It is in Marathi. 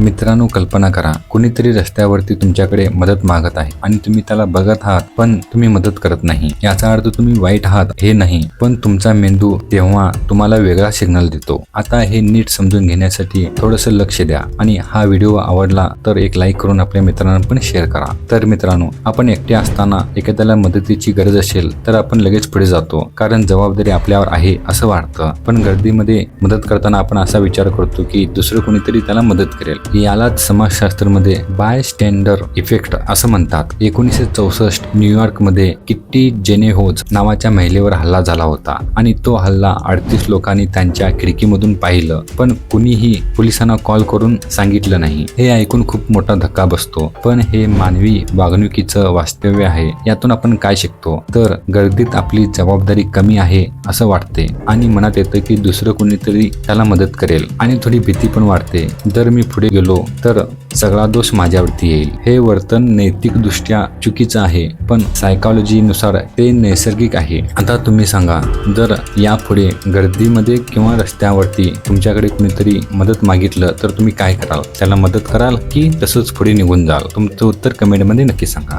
मित्रांनो कल्पना करा कुणीतरी रस्त्यावरती तुमच्याकडे मदत मागत आहे आणि तुम्ही त्याला बघत आहात पण तुम्ही मदत करत नाही. याचा अर्थ तुम्ही वाईट आहात हे नाही पण तुमचा मेंदू तेव्हा तुम्हाला वेगळा सिग्नल देतो. आता हे नीट समजून घेण्यासाठी थोडंसं लक्ष द्या आणि हा व्हिडिओ आवडला तर एक लाईक करून आपल्या मित्रांना पण शेअर करा. तर मित्रांनो आपण एकटे असताना एखाद्याला मदतीची गरज असेल तर आपण लगेच पुढे जातो कारण जबाबदारी आपल्यावर आहे असं वाटतं. पण गर्दीमध्ये मदत करताना आपण असा विचार करतो की दुसरं कोणीतरी त्याला मदत करेल. यालाच समाजशास्त्रामध्ये बाय स्टँडर इफेक्ट असं म्हणतात. एकोणीसशे चौसष्ट न्यूयॉर्कमध्ये किट्टी जेनेहोज नावाच्या महिलेवर हल्ला झाला होता आणि तो हल्ला अडतीस लोकांनी त्यांच्या खिडकीमधून पाहिलं पण कुणीही पोलिसांना कॉल करून सांगितलं नाही. हे ऐकून खूप मोठा धक्का बसतो. पण हे मानवी वागणुकीचं वास्तव्य आहे. यातून आपण काय शिकतो? तर गर्दीत आपली जबाबदारी कमी आहे असं वाटते आणि मनात येतं की दुसरं कोणीतरी त्याला मदत करेल आणि थोडी भीती पण वाटते जर मी पुढे गेलो तर सगळा दोष माझ्यावरती येईल. हे वर्तन नैतिकदृष्ट्या चुकीचं आहे पण सायकॉलॉजीनुसार ते नैसर्गिक आहे. आता तुम्ही सांगा जर यापुढे गर्दीमध्ये किंवा रस्त्यावरती तुमच्याकडे कुणीतरी मदत मागितलं तर तुम्ही काय कराल? त्याला मदत कराल की तसंच पुढे निघून जाल? तुमचं उत्तर कमेंटमध्ये नक्की सांगा.